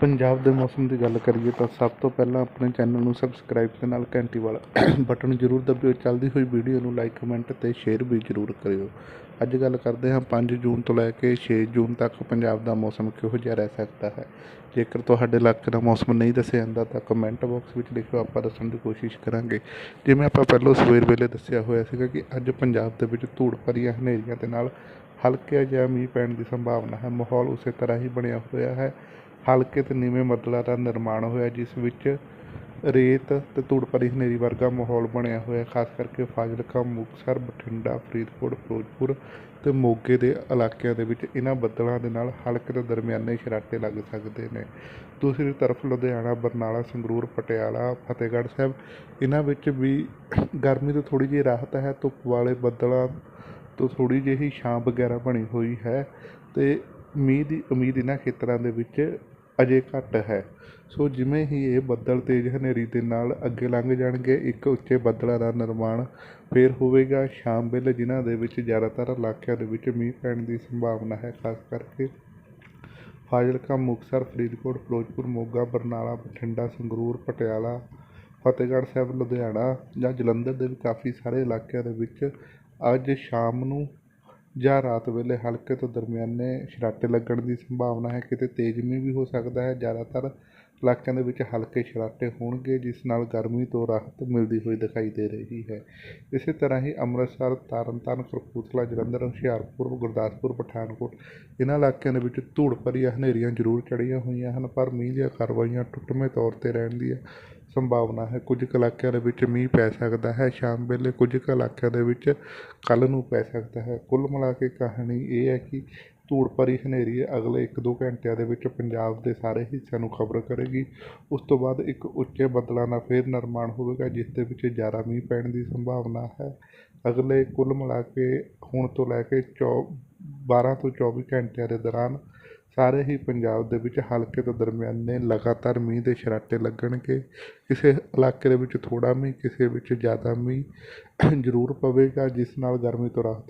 ਪੰਜਾਬ ਦੇ ਮੌਸਮ ਦੀ ਗੱਲ ਕਰੀਏ ਤਾਂ ਸਭ ਤੋਂ ਪਹਿਲਾਂ ਆਪਣੇ ਚੈਨਲ ਨੂੰ ਸਬਸਕ੍ਰਾਈਬ ਤੇ ਨਾਲ ਘੰਟੀ ਵਾਲਾ ਬਟਨ ਜ਼ਰੂਰ ਦਬਿਓ। ਚੱਲਦੀ ਹੋਈ ਵੀਡੀਓ ਨੂੰ ਲਾਈਕ ਕਮੈਂਟ ਅਤੇ ਸ਼ੇਅਰ ਵੀ ਜ਼ਰੂਰ ਕਰਿਓ। ਅੱਜ ਗੱਲ ਕਰਦੇ ਹਾਂ 5 ਜੂਨ ਤੋਂ ਲੈ ਕੇ 6 ਜੂਨ ਤੱਕ ਪੰਜਾਬ ਦਾ ਮੌਸਮ ਕਿਹੋ ਜਿਹਾ ਰਹਿ ਸਕਦਾ ਹੈ। ਜੇਕਰ ਤੁਹਾਡੇ ਇਲਾਕੇ ਦਾ ਮੌਸਮ ਨਹੀਂ ਦੱਸਿਆ ਜਾਂਦਾ ਤਾਂ ਕਮੈਂਟ ਬਾਕਸ ਵਿੱਚ ਲਿਖੋ ਆਪਾਂ ਦੱਸਣ ਦੀ ਕੋਸ਼ਿਸ਼ ਕਰਾਂਗੇ। ਜਿਵੇਂ ਆਪਾਂ ਪਹਿਲਾਂ ਸਵੇਰ ਵੇਲੇ ਦੱਸਿਆ ਹੋਇਆ ਸੀਗਾ ਕਿ ਅੱਜ ਪੰਜਾਬ ਦੇ ਵਿੱਚ ਧੂੜ ਭਰੀਆਂ ਹਨੇਰੀਆਂ ਦੇ ਨਾਲ ਹਲਕਾ ਜਿਹਾ ਮੀਂਹ ਪੈਣ ਦੀ ਸੰਭਾਵਨਾ ਹੈ। ਮਾਹੌਲ ਉਸੇ ਤਰ੍ਹਾਂ ਹੀ ਬਣਿਆ ਹੋਇਆ ਹੈ। ਹਲਕੇ ਤੇ ਨੀਵੇਂ ਬੱਦਲਾਂ ਦਾ ਨਿਰਮਾਣ ਹੋਇਆ, ਜਿਸ ਵਿੱਚ ਰੇਤ ਤੇ ਧੂੜ ਭਰੀ ਹਨੇਰੀ ਵਰਗਾ ਮਾਹੌਲ ਬਣਿਆ ਹੋਇਆ, ਖਾਸ ਕਰਕੇ ਫਾਜ਼ਿਲਕਾ, ਮੁਕਤਸਰ, ਬਠਿੰਡਾ, ਫਰੀਦਕੋਟ, ਫਿਰੋਜ਼ਪੁਰ ਤੇ ਮੋਗੇ ਦੇ ਇਲਾਕਿਆਂ ਦੇ ਵਿੱਚ ਇਹਨਾਂ ਬੱਦਲਾਂ ਦੇ ਨਾਲ ਹਲਕੇ ਤੋਂ ਦਰਮਿਆਨੇ ਸ਼ਰਾਟੇ ਲੱਗ ਸਕਦੇ ਨੇ। ਦੂਸਰੀ ਤਰਫ ਲੁਧਿਆਣਾ, ਬਰਨਾਲਾ, ਸੰਗਰੂਰ, ਪਟਿਆਲਾ, ਫਤਿਹਗੜ੍ਹ ਸਾਹਿਬ ਇਹਨਾਂ ਵਿੱਚ ਵੀ ਗਰਮੀ ਤੋਂ ਥੋੜ੍ਹੀ ਜਿਹੀ ਰਾਹਤ ਹੈ। ਧੁੱਪ ਵਾਲੇ ਬੱਦਲਾਂ ਤੋਂ ਥੋੜ੍ਹੀ ਜਿਹੀ ਛਾਂ ਵਗੈਰਾ ਬਣੀ ਹੋਈ ਹੈ ਤੇ ਮੀਂਹ ਦੀ ਉਮੀਦ ਇਹਨਾਂ ਖੇਤਰਾਂ ਦੇ ਵਿੱਚ ਅਜੇ ਘੱਟ ਹੈ। ਸੋ ਜਿਵੇਂ ਹੀ ਇਹ ਬੱਦਲ ਤੇਜ਼ ਹਨੇਰੀ ਦੇ ਨਾਲ ਅੱਗੇ ਲੰਘ ਜਾਣਗੇ, ਇੱਕ ਉੱਚੇ ਬੱਦਲਾਂ ਦਾ ਨਿਰਮਾਣ ਫਿਰ ਹੋਵੇਗਾ। ਸ਼ਾਮ ਵੇਲੇ ਜਿਨ੍ਹਾਂ ਦੇ ਵਿੱਚ ਜ਼ਿਆਦਾਤਰ ਇਲਾਕਿਆਂ ਦੇ ਵਿੱਚ ਮੀਂਹ ਪੈਣ ਦੀ ਸੰਭਾਵਨਾ ਹੈ, ਖਾਸ ਕਰਕੇ ਫਾਜ਼ਿਲਕਾ, ਮੁਕਤਸਰ, ਫਰੀਦਕੋਟ, ਫਿਰੋਜ਼ਪੁਰ, ਮੋਗਾ, ਬਰਨਾਲਾ, ਬਠਿੰਡਾ, ਸੰਗਰੂਰ, ਪਟਿਆਲਾ, ਫਤਿਹਗੜ੍ਹ ਸਾਹਿਬ, ਲੁਧਿਆਣਾ ਜਾਂ ਜਲੰਧਰ ਦੇ ਵੀ ਕਾਫੀ ਸਾਰੇ ਇਲਾਕਿਆਂ ਦੇ ਵਿੱਚ ਅੱਜ ਸ਼ਾਮ ਨੂੰ ਜਾਂ ਰਾਤ ਵੇਲੇ ਹਲਕੇ ਤੋਂ ਦਰਮਿਆਨੇ ਛਰਾਟੇ ਲੱਗਣ ਦੀ ਸੰਭਾਵਨਾ ਹੈ, ਕਿਤੇ ਤੇਜ਼ ਮੀਂਹ ਵੀ ਹੋ ਸਕਦਾ ਹੈ। ਜ਼ਿਆਦਾਤਰ ਇਲਾਕਿਆਂ ਦੇ ਵਿੱਚ ਹਲਕੇ ਛਰਾਟੇ ਹੋਣਗੇ, ਜਿਸ ਨਾਲ ਗਰਮੀ ਤੋਂ ਰਾਹਤ ਮਿਲਦੀ ਹੋਈ ਦਿਖਾਈ ਦੇ ਰਹੀ ਹੈ। ਇਸੇ ਤਰ੍ਹਾਂ ਹੀ ਅੰਮ੍ਰਿਤਸਰ, ਤਰਨਤਾਰਨ, ਕਪੂਰਥਲਾ, ਜਲੰਧਰ, ਹੁਸ਼ਿਆਰਪੁਰ, ਗੁਰਦਾਸਪੁਰ, ਪਠਾਨਕੋਟ ਇਹਨਾਂ ਇਲਾਕਿਆਂ ਦੇ ਵਿੱਚ ਧੂੜ ਭਰੀਆਂ ਹਨੇਰੀਆਂ ਜ਼ਰੂਰ ਚੜ੍ਹੀਆਂ ਹੋਈਆਂ ਹਨ, ਪਰ ਮੀਂਹ ਦੀਆਂ ਕਾਰਵਾਈਆਂ ਟੁੱਟਵੇਂ ਤੌਰ 'ਤੇ ਰਹਿਣ ਦੀ ਸੰਭਾਵਨਾ ਹੈ। ਕੁਝ ਕੁ ਇਲਾਕਿਆਂ ਦੇ ਵਿੱਚ ਮੀਂਹ ਪੈ ਸਕਦਾ ਹੈ। ਸ਼ਾਮ ਵੇਲੇ ਕੁਝ ਕੁ ਇਲਾਕਿਆਂ ਦੇ ਵਿੱਚ ਕੱਲ੍ਹ ਨੂੰ ਪੈ ਸਕਦਾ ਹੈ। ਕੁੱਲ ਮਿਲਾ ਕੇ ਕਹਾਣੀ ਇਹ ਹੈ ਕਿ ਧੂੜ ਭਰੀ ਹਨੇਰੀ ਅਗਲੇ ਇੱਕ ਦੋ ਘੰਟਿਆਂ ਦੇ ਵਿੱਚ ਪੰਜਾਬ ਦੇ ਸਾਰੇ ਹਿੱਸਿਆਂ ਨੂੰ ਖਬਰ ਕਰੇਗੀ। ਉਸ ਤੋਂ ਬਾਅਦ ਇੱਕ ਉੱਚੇ ਬੱਦਲਾਂ ਦਾ ਫਿਰ ਨਿਰਮਾਣ ਹੋਵੇਗਾ, ਜਿਸ ਦੇ ਵਿੱਚ ਜ਼ਿਆਦਾ ਮੀਂਹ ਪੈਣ ਦੀ ਸੰਭਾਵਨਾ ਹੈ। ਅਗਲੇ ਕੁੱਲ ਮਿਲਾ ਕੇ ਹੁਣ ਤੋਂ ਲੈ ਕੇ ਚੌ ਬਾਰ੍ਹਾਂ ਤੋਂ ਚੌਵੀ ਘੰਟਿਆਂ ਦੇ ਦੌਰਾਨ ਸਾਰੇ ਹੀ ਪੰਜਾਬ ਦੇ ਵਿੱਚ ਹਲਕੇ ਤੋਂ ਦਰਮਿਆਨੇ ਲਗਾਤਾਰ ਮੀਂਹ ਦੇ ਛਰਾਟੇ ਲੱਗਣਗੇ। ਕਿਸੇ ਇਲਾਕੇ ਦੇ ਵਿੱਚ ਥੋੜ੍ਹਾ ਮੀਂਹ, ਕਿਸੇ ਵਿੱਚ ਜ਼ਿਆਦਾ ਮੀਂਹ ਜ਼ਰੂਰ ਪਵੇਗਾ, ਜਿਸ ਨਾਲ ਗਰਮੀ ਤੋਂ ਰਾਹਤ